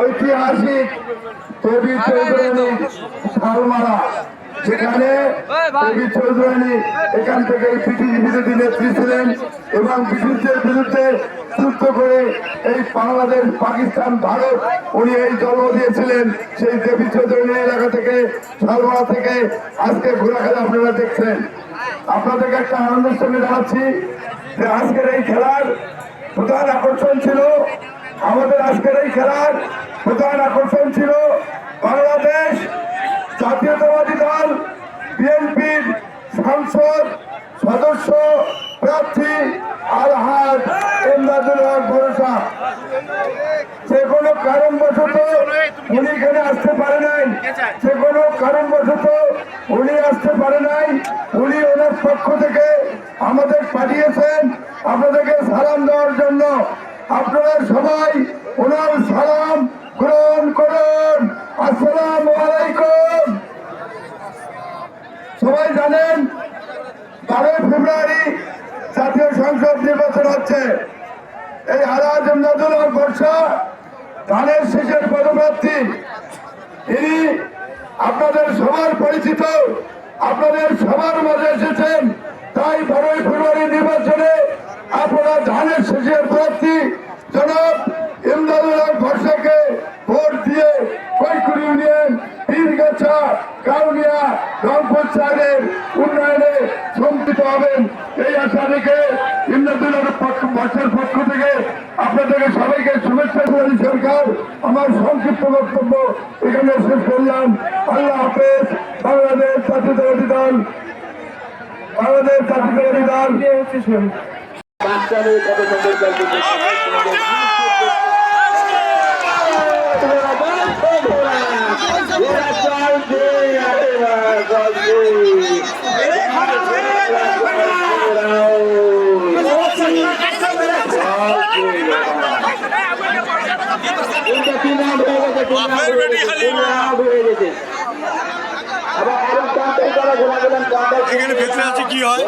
ঐতিহাসিক কবি চৌধুরানী শালমারা সেখানে কবি চৌধুরানী এখান থেকে ব্রিটিশ বিরোধী নেত্রী ছিলেন এবং ব্রিটিশদের বিরুদ্ধে যুদ্ধ করে এই বাংলাদেশ পাকিস্তান ভারত উনি এই জন্ম দিয়েছিলেন সেই দেবী চৌধুরানী এলাকা থেকে শালমারা থেকে। আজকে ঘোরাঘুরি আপনারা দেখছেন। আপনাদেরকে একটা আনন্দের সঙ্গে জানাচ্ছি যে আজকের এই খেলার প্রধান আকর্ষণ ছিল আমাদের আজকের এই খেলার প্রধান আকর্ষণ ছিল বাংলাদেশ জাতীয়তাবাদী দল, বিএনপির সাংসদ, সদস্য, প্রার্থী, আলহাজ, এমদাদুল হক ভরসা। যে কোনো কারণবশত উনি এখানে আসতে পারে নাই। যে কোনো কারণবশত উনি আসতে পারে নাই। উনি ওনার পক্ষ থেকে আমাদের পাঠিয়েছেন। আপনাদেরকে সালাম দেওয়ার জন্য আপনারা সবাই ওনার সালাম গ্রহণ করুন। আসসালাম আলাইকুম। সবাই জানেন, বারোই ফেব্রুয়ারি জাতীয় সংসদ নির্বাচন হচ্ছে। এই এমদাদুল হক বর্ষা ধানের শেষের পদপ্রার্থী। তিনি আপনাদের সবার পরিচিত, আপনাদের সবার মাঝে এসেছেন। তাই বারোই ফেব্রুয়ারি নির্বাচনে আপনারা ধানের শেষের প্রার্থী জনাব ইমদাদুল ভরসাকে ভোট দিয়ে কৈকুর ইউনিয়ন, পীরগাছা, কাউনিয়া, রংপুর সাহেবের উন্নয়নে সম্পৃক্ত হবেন। এই আশা রেখে ইমদাদুল হক পক্ষ থেকে আপনাদেরকে সবাইকে শুভেচ্ছা জানাই, সরকার। আমার সংক্ষিপ্ত বক্তব্য এখানে শেষ করলাম। আল্লাহ হাফেজ, বাংলাদেশ জাতীয়তাবাদী দল। বাংলাদেশ জাতীয়তাবাদী দল। বাচ্চাদের এখানে ভেতরে আছে কি হয়?